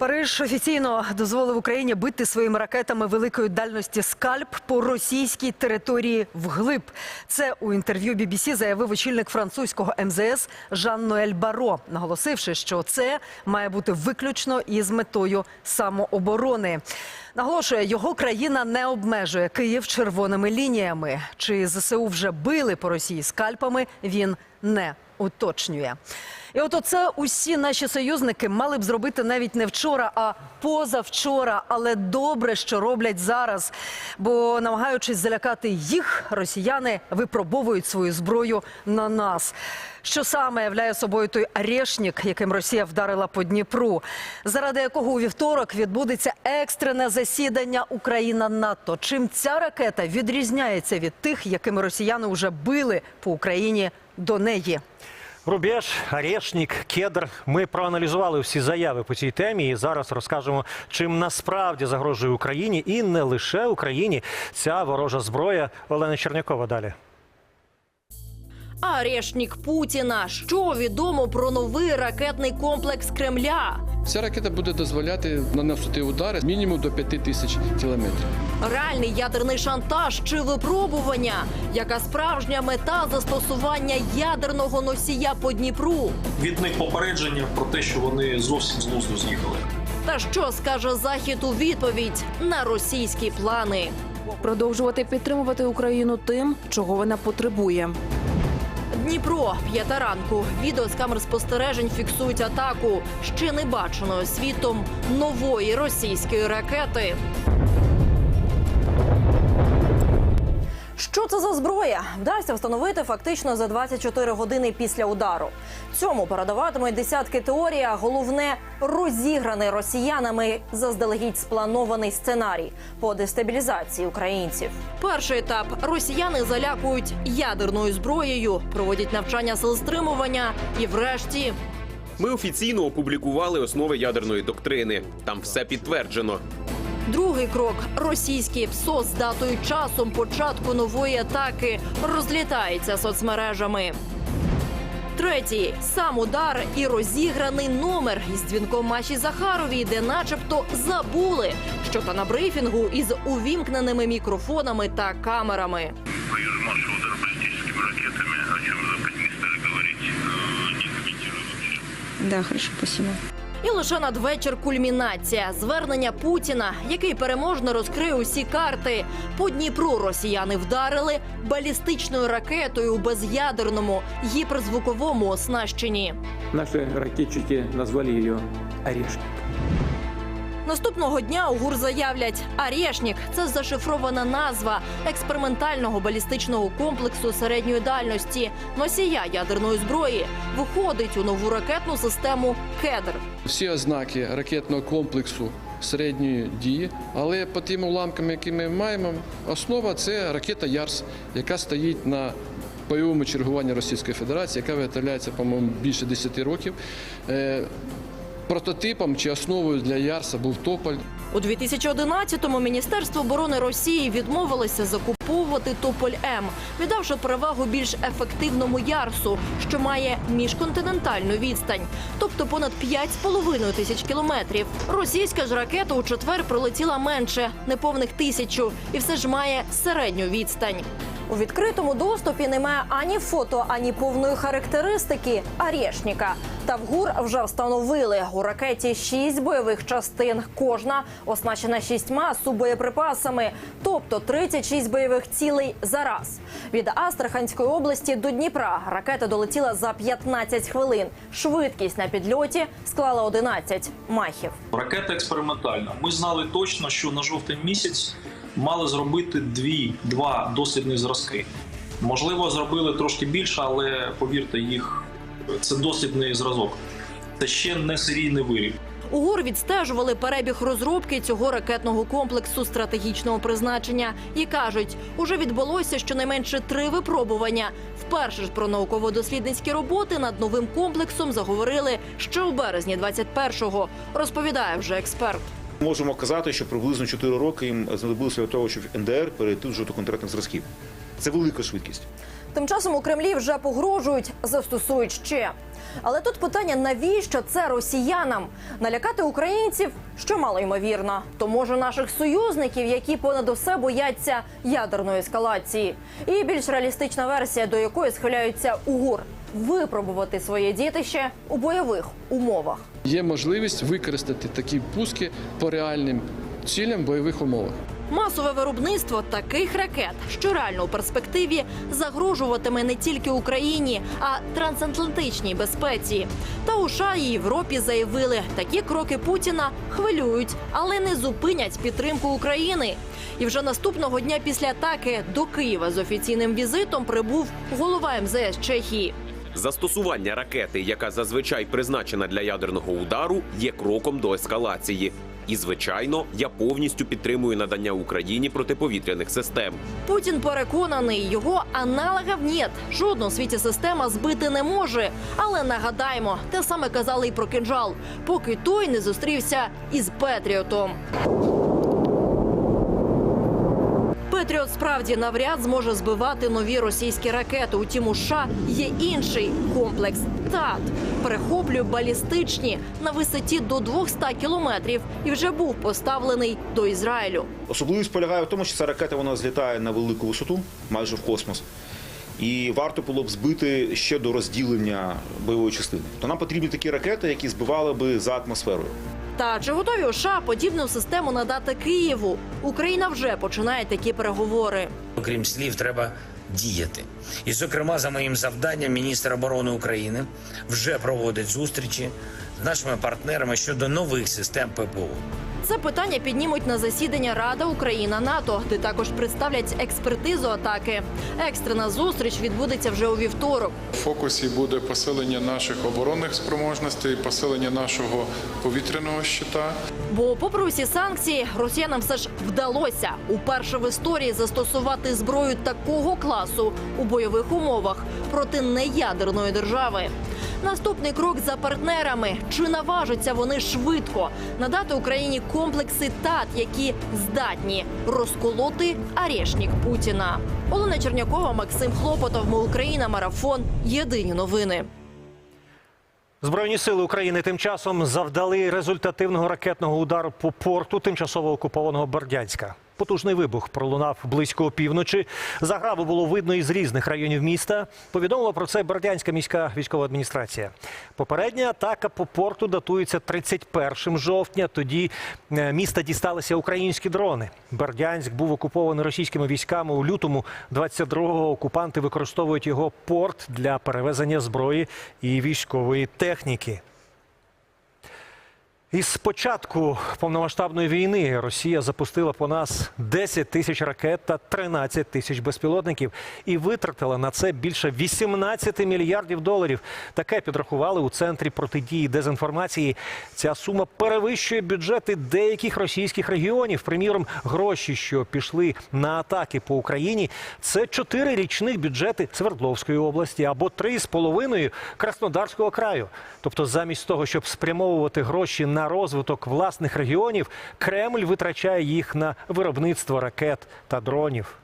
Париж офіційно дозволив Україні бити своїми ракетами великої дальності скальп по російській території вглиб. Це у інтерв'ю BBC заявив очільник французького МЗС Жан-Ноель Баро, наголосивши, що це має бути виключно із метою самооборони. Наголошує, його країна не обмежує Київ червоними лініями. Чи ЗСУ вже били по Росії скальпами? Він не уточнює. І от оце усі наші союзники мали б зробити навіть не вчора, а позавчора. Але добре, що роблять зараз. Бо намагаючись залякати їх, росіяни випробовують свою зброю на нас. Що саме являє собою той арешнік, яким Росія вдарила по Дніпру, заради якого у вівторок відбудеться екстрене засідання Україна НАТО. Чим ця ракета відрізняється від тих, якими росіяни вже били по Україні до неї? Рубеж, Орешник, Кедр. Ми проаналізували всі заяви по цій темі і зараз розкажемо, чим насправді загрожує Україні і не лише Україні ця ворожа зброя. Олена Чернякова далі. Арешнік Путіна. Що відомо про новий ракетний комплекс Кремля? Ця ракета буде дозволяти наносити удари мінімум до 5 тисяч кілометрів. Реальний ядерний шантаж чи випробування? Яка справжня мета застосування ядерного носія по Дніпру? від них попередження про те, що вони зовсім з глузду з'їхали. Та що скаже Захід у відповідь на російські плани? продовжувати підтримувати Україну тим, чого вона потребує. Дніпро, п'ята ранку. Відео з камер спостережень фіксують атаку ще не баченої світом нової російської ракети. Що це за зброя? Вдасться встановити фактично за 24 години після удару. Цьому передаватимуть десятки теорій, а головне розіграний росіянами заздалегідь спланований сценарій по дестабілізації українців. Перший етап росіяни залякують ядерною зброєю, проводять навчання сил стримування і, врешті, Ми офіційно опублікували основи ядерної доктрини. Там все підтверджено. Другий крок російський ПСО з датою часом початку нової атаки розлітається соцмережами. Третій сам удар і розіграний номер із дзвінком Маші Захаровій, де, начебто, забули, що та на брифінгу із увімкненими мікрофонами та камерами. Маршал удар чем вы стали комментирую. Да, хорошо, спасибо. І лише надвечір кульмінація звернення Путіна, який переможно розкрив усі карти. По Дніпру росіяни вдарили балістичною ракетою у без'ядерному гіперзвуковому оснащенні. Наші ракетчики назвали її «Орешник». Наступного дня у ГУР заявлять, «Арешнік» – це зашифрована назва експериментального балістичного комплексу середньої дальності. Носія ядерної зброї виходить у нову ракетну систему «Кедр». Всі ознаки ракетного комплексу середньої дії, але по тим уламкам, які ми маємо, основа це ракета Ярс, яка стоїть на бойовому чергуванні Російської Федерації, яка виготовляється, по-моєму, більше 10 років. Прототипом чи основою для Ярса був Тополь. У 2011-му Міністерство оборони Росії відмовилося закуповувати Тополь М, віддавши перевагу більш ефективному Ярсу, що має міжконтинентальну відстань, тобто понад 5,5 тисяч кілометрів. Російська ж ракета у четвер пролетіла менше, неповних тисячу, і все ж має середню відстань. У відкритому доступі немає ані фото, ані повної характеристики Арешніка. Та в ГУР вже встановили у ракеті шість бойових частин. Кожна оснащена шістьма субоєприпасами, тобто 36 бойових цілей за раз. Від Астраханської області до Дніпра ракета долетіла за 15 хвилин. Швидкість на підльоті склала 11 махів. Ракета експериментальна. Ми знали точно, що на жовтий місяць мали зробити дві, два дослідні зразки. Можливо, зробили трошки більше, але повірте, їх це дослідний зразок. Це ще не серійний виріб. У ГУР відстежували перебіг розробки цього ракетного комплексу стратегічного призначення і кажуть, уже відбулося щонайменше три випробування. Вперше ж про науково-дослідницькі роботи над новим комплексом заговорили ще у березні 21-го, розповідає вже експерт. Можемо казати, що приблизно 4 роки їм знадобилося для того, щоб НДР перейти вже до конкретних зразків. Це велика швидкість. Тим часом у Кремлі вже погрожують, застосують ще. Але тут питання, навіщо це росіянам? Налякати українців, що мало ймовірно, то може наших союзників, які понад усе бояться ядерної ескалації. І більш реалістична версія, до якої схиляються УГУР – випробувати своє дітище у бойових умовах. Є можливість використати такі пуски по реальним цілям в бойових умовах. Масове виробництво таких ракет, що реально у перспективі загрожуватиме не тільки Україні, а трансатлантичній безпеці. Та у США і Європі заявили, такі кроки Путіна хвилюють, але не зупинять підтримку України. І вже наступного дня після атаки до Києва з офіційним візитом прибув голова МЗС Чехії. Застосування ракети, яка зазвичай призначена для ядерного удару, є кроком до ескалації. І звичайно, я повністю підтримую надання Україні протиповітряних систем. Путін переконаний, його аналогів нет. Жодна у світі система збити не може. Але нагадаємо, те саме казали і про кинжал, поки той не зустрівся із Петріотом. Петріот справді навряд зможе збивати нові російські ракети. Утім, у США є інший комплекс ТАТ. Перехоплює балістичні на висоті до 200 кілометрів і вже був поставлений до Ізраїлю. Особливість полягає в тому, що ця ракета вона злітає на велику висоту, майже в космос. І варто було б збити ще до розділення бойової частини. То нам потрібні такі ракети, які збивали би за атмосферою. Та чи готові США подібну систему надати Києву? Україна вже починає такі переговори. Окрім слів, треба діяти. І, зокрема, за моїм завданням, міністр оборони України вже проводить зустрічі з нашими партнерами щодо нових систем ППО. Це питання піднімуть на засідання Рада Україна НАТО, де також представлять експертизу атаки. Екстрена зустріч відбудеться вже у вівторок. В фокусі буде посилення наших оборонних спроможностей, посилення нашого повітряного щита. Бо, попри усі санкції, росіянам все ж вдалося уперше в історії застосувати зброю такого класу у бойових умовах проти неядерної держави. Наступний крок за партнерами. Чи наважаться вони швидко надати Україні комплекси ТАТ, які здатні розколоти арешник Путіна? Олена Чернякова, Максим Хлопотов. Ми Україна. Марафон. Єдині новини. Збройні сили України тим часом завдали результативного ракетного удару по порту тимчасово окупованого Бердянська. Потужний вибух пролунав близько опівночі. Заграву було видно із різних районів міста. Повідомила про це Бердянська міська військова адміністрація. Попередня атака по порту датується 31 жовтня. Тоді е, міста дісталися українські дрони. Бердянськ був окупований російськими військами у лютому 22-го. Окупанти використовують його порт для перевезення зброї і військової техніки. Із початку повномасштабної війни Росія запустила по нас 10 тисяч ракет та 13 тисяч безпілотників і витратила на це більше 18 мільярдів доларів. Таке підрахували у центрі протидії дезінформації. Ця сума перевищує бюджети деяких російських регіонів. Приміром, гроші, що пішли на атаки по Україні, це чотири річних бюджети Свердловської області або три з половиною Краснодарського краю. Тобто, замість того, щоб спрямовувати гроші на розвиток власних регіонів, Кремль витрачає їх на виробництво ракет та дронів.